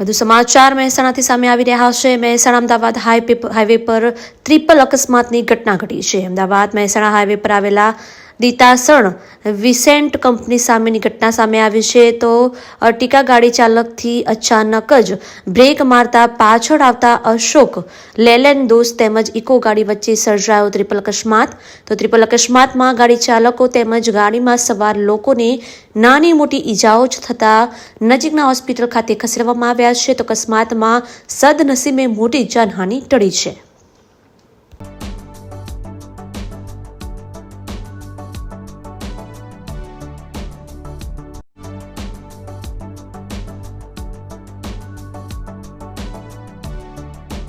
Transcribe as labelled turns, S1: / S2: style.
S1: વધુ સમાચાર મહેસાણાથી સામે આવી રહ્યા છે. મહેસાણા અમદાવાદ હાઈવે પર ટ્રિપલ અકસ્માતની ઘટના ઘટી છે. અમદાવાદ મહેસાણા હાઈવે પર આવેલા દીતાસણ વિસેન્ટ કંપની સામેની ઘટના સામે આવી છે. તો અર્ટિકા ગાડી ચાલકથી અચાનક જ બ્રેક મારતા પાછળ આવતા અશોક લેલેન દોસ્ત તેમજ ઇકો ગાડી વચ્ચે સર્જાયો ત્રિપલ અકસ્માત. તો, ત્રિપલ અકસ્માતમાં ગાડી ચાલકો તેમજ ગાડીમાં સવાર લોકોને નાની મોટી ઈજાઓ જ થતાં નજીકના હોસ્પિટલ ખાતે ખસેડવામાં આવ્યા છે. તો, અકસ્માતમાં સદનસીબે મોટી જાનહાનિ ટળી છે.